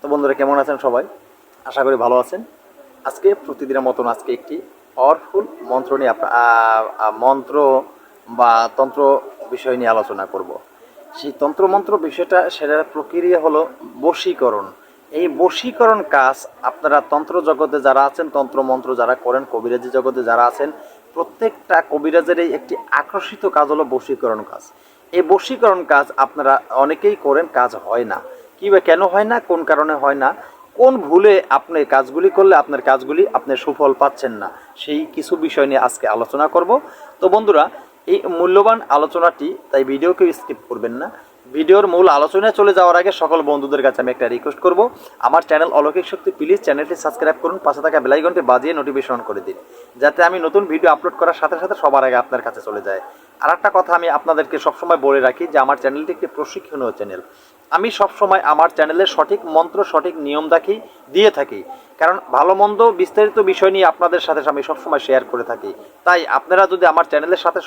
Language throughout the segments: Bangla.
তো বন্ধুরা, কেমন আছেন সবাই? আশা করি ভালো আছেন। আজকে প্রতিদিনের মতন আজকে একটি পাওয়ারফুল মন্ত্র নিয়ে মন্ত্র বা তন্ত্র বিষয় নিয়ে আলোচনা করব। সেই তন্ত্র মন্ত্র বিষয়টা সেটার প্রক্রিয়া হলো বশীকরণ। এই বশীকরণ কাজ আপনারা তন্ত্র জগতে যারা আছেন তন্ত্র মন্ত্র যারা করেন, কবিরাজি জগতে যারা আছেন, প্রত্যেকটা কবিরাজেরই একটি আকর্ষিত কাজ হলো বশীকরণ কাজ। এই বশীকরণ কাজ আপনারা অনেকেই করেন, কাজ হয় না। কী বা কেন হয় না, কোন কারণে হয় না, কোন ভুলে আপনি কাজগুলি করলে আপনার কাজগুলি আপনি সুফল পাচ্ছেন না, সেই কিছু বিষয় নিয়ে আজকে আলোচনা করব। তো বন্ধুরা, এই মূল্যবান আলোচনাটি, তাই ভিডিওকে স্কিপ করবেন না। ভিডিওর মূল আলোচনায় চলে যাওয়ার আগে সকল বন্ধুদের কাছে আমি একটা রিকোয়েস্ট করব। আমার চ্যানেল অলৌকিক শক্তি প্লিজ চ্যানেলটি সাবস্ক্রাইব করুন, পাশে থাকা বেলাইকনটি বাজিয়ে নোটিফিকেশন করে দিন, যাতে আমি নতুন ভিডিও আপলোড করার সাথে সাথে সবার আগে আপনার কাছে চলে যায়। আর একটা কথা আমি আপনাদেরকে সবসময় বলে রাখি যে, আমার চ্যানেলটি একটি প্রশিক্ষণীয় চ্যানেল আমি সবসময় আমার চ্যানেলে সঠিক মন্ত্র, সঠিক নিয়ম দেখি, দিয়ে থাকি। কারণ ভালো মন্দ বিস্তারিত বিষয় নিয়ে আপনাদের সাথে আমি সবসময় শেয়ার করে থাকি। তাই আপনারা যদি আমার চ্যানেলের সাথে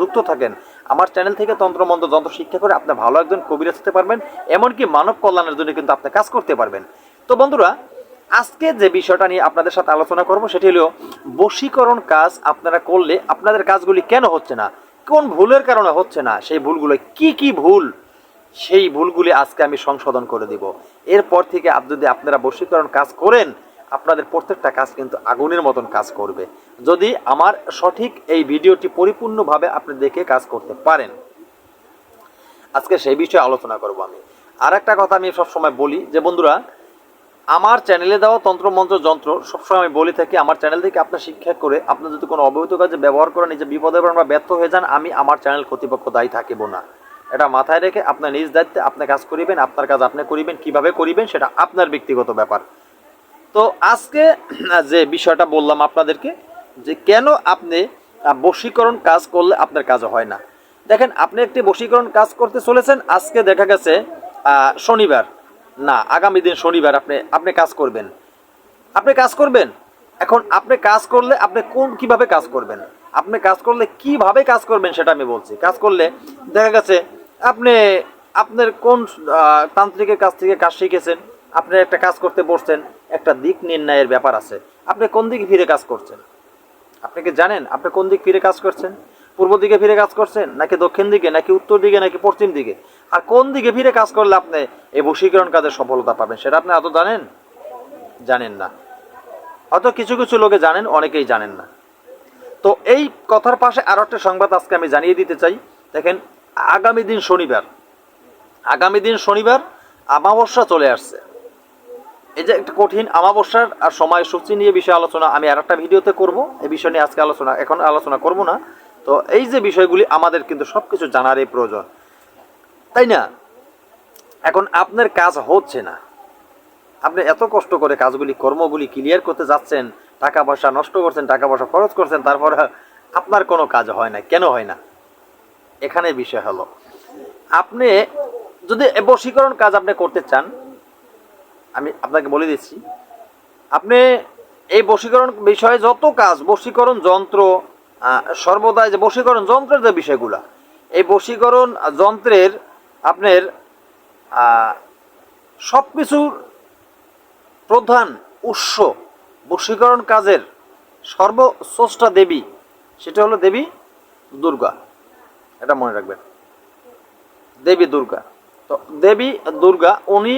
যুক্ত থাকেন, আমার চ্যানেল থেকে তন্ত্রমন্ত্র যন্ত্র শিক্ষা করে আপনি ভালো একজন কবিরাজ হতে পারবেন, এমনকি মানব কল্যাণের জন্য কিন্তু আপনি কাজ করতে পারবেন। তো বন্ধুরা, আজকে যে বিষয়টা নিয়ে আপনাদের সাথে আলোচনা করব সেটি হলো, বশীকরণ কাজ আপনারা করলে আপনাদের কাজগুলি কেন হচ্ছে না? কোন ভুলের কারণে হচ্ছে না? সেই ভুলগুলো কি কি ভুল? সেই ভুলগুলি আজকে আমি সংশোধন করে দিব। এরপর থেকে যদি আপনারা বশীকরণ কাজ করেন, আপনাদের প্রত্যেকটা কাজ কিন্তু আগুনের মতন কাজ করবে। যদি আমার সঠিক এই ভিডিওটি পরিপূর্ণভাবে আপনি দেখে কাজ করতে পারেন। আজকে সেই বিষয়ে আলোচনা করব আমি। আর একটা কথা আমি সবসময় বলি যে, বন্ধুরা, আমার চ্যানেলে দেওয়া তন্ত্রমন্ত্র যন্ত্র সবসময় আমি বলে থাকি, আমার চ্যানেল থেকে আপনার শিক্ষা করে আপনি যদি কোনো অবৈধ কাজে ব্যবহার করেন নিজে বিপদে পড়েন বা ব্যর্থ হয়ে যান, আমি আমার চ্যানেল কর্তৃপক্ষ দায়ী থাকিব না। এটা মাথায় রেখে আপনার নিজ দায়িত্বে আপনি কাজ করিবেন, আপনার কাজ আপনি করিবেন, কীভাবে করিবেন সেটা আপনার ব্যক্তিগত ব্যাপার। তো আজকে যে বিষয়টা বললাম আপনাদেরকে, যে কেন আপনি বশীকরণ কাজ করলে আপনার কাজ হয় না। দেখেন, আপনি একটি বশীকরণ কাজ করতে চলেছেন, আজকে দেখা গেছে শনিবার। না, আগামী দিন শনিবার আপনি আপনি কাজ করবেন। আপনি কাজ করবেন? এখন আপনি কাজ করলে আপনি কোন, কীভাবে কাজ করবেন? আপনি কাজ করলে কীভাবে কাজ করবেন সেটা আমি বলছি। কাজ করলে দেখা গেছে আপনি, আপনার কোন তান্ত্রিকের কাছ থেকে কাজ শিখেছেন? আপনি একটা কাজ করতে বসছেন, একটা দিক নির্ণয়ের ব্যাপার আছে। আপনি কোন দিকে ফিরে কাজ করছেন? আপনি কি জানেন আপনি কোন দিক ফিরে কাজ করছেন? পূর্ব দিকে ফিরে কাজ করছেন, নাকি দক্ষিণ দিকে, নাকি উত্তর দিকে, নাকি পশ্চিম দিকে? আর কোন দিকে ফিরে কাজ করলে আপনি এই বশীকরণ কাজের সফলতা পাবেন, সেটা আপনি আদৌ জানেন? জানেন না। হয়তো কিছু কিছু লোকে জানেন, অনেকেই জানেন না। তো এই কথার পাশে আরও একটা সংবাদ আজকে আমি জানিয়ে দিতে চাই। দেখেন আগামী দিন শনিবার, আগামী দিন শনিবার আমাবস্যা চলে আসছে। এই যে একটা কঠিন আমাবস্যার আর সময়সূচি নিয়ে বিষয়ে আলোচনা আমি আর একটা ভিডিওতে করব। এই বিষয় নিয়ে আজকে আলোচনা, এখন আলোচনা করব না। তো এই যে বিষয়গুলি আমাদের কিন্তু সব কিছু জানারই প্রয়োজন। তাই না? এখন আপনার কাজ হচ্ছে না। আপনি এত কষ্ট করে কাজগুলি, কর্মগুলি ক্লিয়ার করতে যাচ্ছেন, টাকা পয়সা নষ্ট করছেন, টাকা পয়সা খরচ করছেন, তারপর আপনার কোনো কাজ হয় না। কেন হয় না? এখানে বিষয় হলো, আপনি যদি বশীকরণ কাজ আপনি করতে চান, আমি আপনাকে বলে দিচ্ছি, আপনি এই বশীকরণ বিষয়ে যত কাজ, বশীকরণ যন্ত্র সর্বদাই যে বশীকরণ যন্ত্রের যে বিষয়গুলা, এই বশীকরণ যন্ত্রের আপনার সব কিছুর প্রধান উৎস বশীকরণ কাজের সর্বস্রষ্টা দেবী, সেটা হলো দেবী দুর্গা। এটা মনে রাখবেন। দেবী দুর্গা। তো দেবী দুর্গা, উনি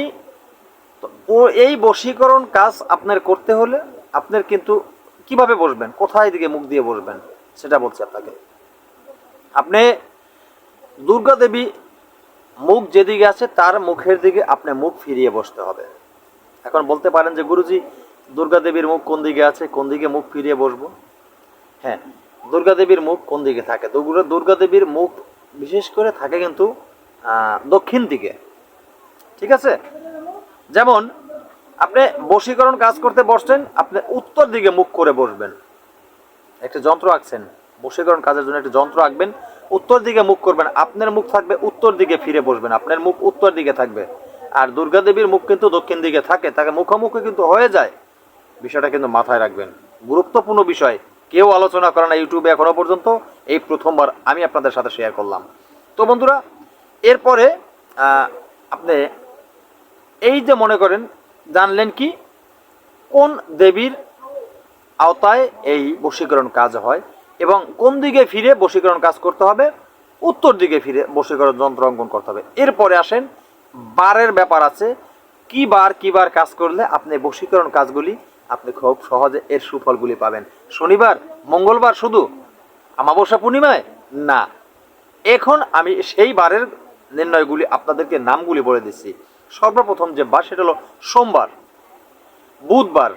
এই বশীকরণ কাজ আপনার করতে হলে আপনার কিন্তু কীভাবে বসবেন? কোথায় দিকে মুখ দিয়ে বসবেন? সেটা বলছি আপনাকে। আপনি দুর্গা দেবী মুখ যেদিকে আছে, তার মুখের দিকে আপনি মুখ ফিরিয়ে বসতে হবে। এখন বলতে পারেন যে, গুরুজি, দুর্গা দেবীর মুখ কোন দিকে আছে? কোন দিকে মুখ ফিরিয়ে বসবো? হ্যাঁ দুর্গা দেবীর মুখ কোন দিকে থাকে? দুর্গা দুর্গা দেবীর মুখ বিশেষ করে থাকে কিন্তু দক্ষিণ দিকে। ঠিক আছে? যেমন, আপনি বশীকরণ কাজ করতে বসছেন, আপনি উত্তর দিকে মুখ করে বসবেন। একটা যন্ত্র আঁকছেন। বশীকরণ কাজের জন্য একটা যন্ত্র আঁকবেন, উত্তর দিকে মুখ করবেন। আপনার মুখ থাকবে উত্তর দিকে ফিরে বসবেন। আপনার মুখ উত্তর দিকে থাকবে। আর দুর্গা দেবীর মুখ কিন্তু দক্ষিণ দিকে থাকে। তাকে মুখোমুখি কিন্তু হয়ে যায়। বিষয়টা কিন্তু মাথায় রাখবেন। গুরুত্বপূর্ণ বিষয়। কেউ আলোচনা করে না ইউটিউবে এখনও পর্যন্ত। এই প্রথমবার আমি আপনাদের সাথে শেয়ার করলাম। তো বন্ধুরা, এরপরে আপনি এই যে মনে করেন, জানলেন কি, কোন দেবীর আওতায় এই বশীকরণ কাজ হয় এবং কোন দিকে ফিরে বশীকরণ কাজ করতে হবে? উত্তর দিকে ফিরে বশীকরণ যন্ত্র অঙ্কন করতে হবে। এরপরে আসেন, বারের ব্যাপার আছে, কি বার কি বার কাজ করলে আপনি বশীকরণ কাজগুলি আপনি খুব সহজে এর সুফলগুলি পাবেন। শনিবার, মঙ্গলবার শুধু? আমাবস্যা পূর্ণিমায়? না। এখন আমি সেই বারের নির্ণয়গুলি আপনাদেরকে নামগুলি বলে দিচ্ছি। সর্বপ্রথম যে বার, সেটা হলো সোমবার, বুধবার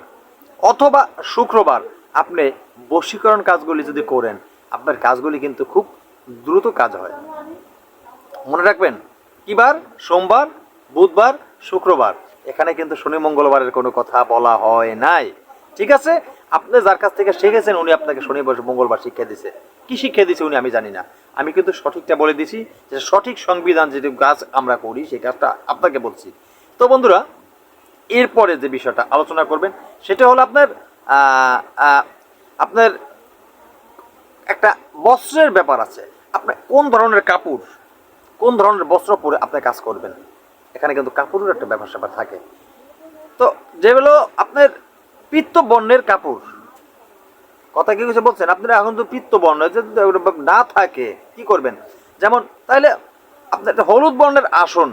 অথবা শুক্রবার আপনি বশীকরণ কাজগুলি যদি করেন, আপনার কাজগুলি কিন্তু খুব দ্রুত কাজ হয়। মনে রাখবেন? কিবার? সোমবার, বুধবার, শুক্রবার। এখানে কিন্তু শনি মঙ্গলবারের কোনো কথা বলা হয় নাই। ঠিক আছে? আপনি যার কাছ থেকে শিখেছেন, উনি আপনাকে শনিবার মঙ্গলবার শিক্ষা দিছে। কি শিক্ষা দিছে উনি আমি জানি না। আমি কিন্তু সঠিকটা বলে দিছি যে সঠিক সংবিধান যেটি কাজ আমরা করি, সেই কাজটা আপনাকে বলছি। তো বন্ধুরা, এরপরে যে বিষয়টা আলোচনা করবেন, সেটা হলো আপনার আপনার একটা বস্ত্রের ব্যাপার আছে। আপনার কোন ধরনের কাপড়, কোন ধরনের বস্ত্র পরে আপনি কাজ করবেন? এখানে কিন্তু কাপড়ের একটা ব্যাপার স্যাপার থাকে। তো যেগুলো আপনার পিত্ত বর্ণের কাপড়। কথা কি কিছু বলছেন? আপনারা এখন তো পিত্ত বর্ণ না থাকে, কি করবেন? যেমন তাহলে আপনার একটা হলুদ বর্ণের আসন,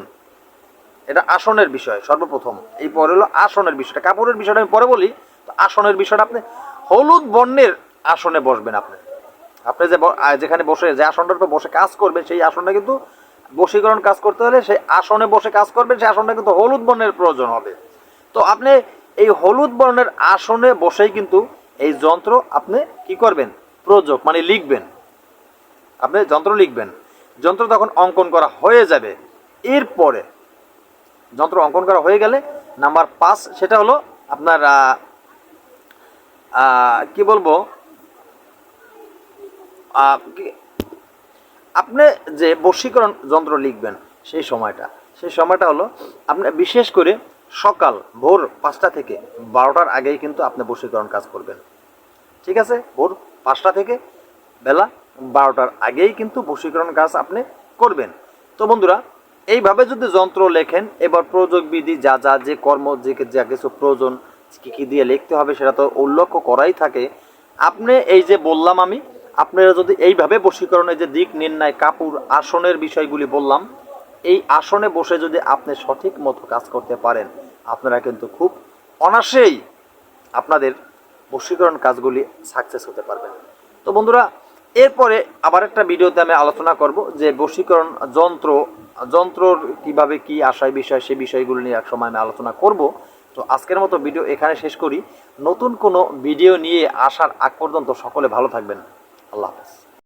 এটা আসনের বিষয় সর্বপ্রথম। এই পরে হলো আসনের বিষয়টা, কাপড়ের বিষয়টা আমি পরে বলি। তো আসনের বিষয়টা আপনি হলুদ বর্ণের আসনে বসবেন আপনি। আপনি যে যেখানে বসে, যে আসনটার উপর বসে কাজ করবেন, সেই আসনটা কিন্তু বশীকরণ কাজ করতে হলে সেই আসনে বসে কাজ করবেন, সেই আসনটা কিন্তু হলুদ বর্ণের প্রয়োজন হবে। তো আপনি এই হলুদ বর্ণের আসনে বসেই কিন্তু এই যন্ত্র আপনি কি করবেন? প্রযোগ মানে লিখবেন। আপনি যন্ত্র লিখবেন। যন্ত্র তখন অঙ্কন করা হয়ে যাবে। এরপরে যন্ত্র অঙ্কন করা হয়ে গেলে নাম্বার পাঁচ, সেটা হলো আপনার কি বলব? আপনি যে বশীকরণ যন্ত্র লিখবেন সেই সময়টা সেই সময়টা হলো আপনি বিশেষ করে সকাল ভোর পাঁচটা থেকে বারোটার আগেই কিন্তু আপনি বশীকরণ কাজ করবেন। ঠিক আছে? ভোর পাঁচটা থেকে বেলা বারোটার আগেই কিন্তু বশীকরণ কাজ আপনি করবেন। তো বন্ধুরা, এইভাবে যদি যন্ত্র লেখেন, এবার প্রযোগ বিধি যা যা, যে কর্ম, যে যা কিছু প্রয়োজন, কী কী দিয়ে লিখতে হবে সেটা তো উল্লেখ করাই থাকে। আপনি এই যে বললাম আমি আপনারা যদি এইভাবে বশীকরণের যে দিক নির্ণয় কাপড় আসনের বিষয়গুলি বললাম, এই আসনে বসে যদি আপনি সঠিক মতো কাজ করতে পারেন, আপনারা কিন্তু খুব অনাসেই আপনাদের বশীকরণ কাজগুলি সাকসেস হতে পারবেন। তো বন্ধুরা, এরপরে আবার একটা ভিডিওতে আমি আলোচনা করব যে বশীকরণ যন্ত্র, যন্ত্রর কীভাবে কি আশায় বিষয় সেই বিষয়গুলো নিয়ে এক সময় আমি আলোচনা করব। তো আজকের মতো ভিডিও এখানে শেষ করি। নতুন কোনো ভিডিও নিয়ে আসার আগ পর্যন্ত সকলে ভালো থাকবেন। আল্লাহ হাফেজ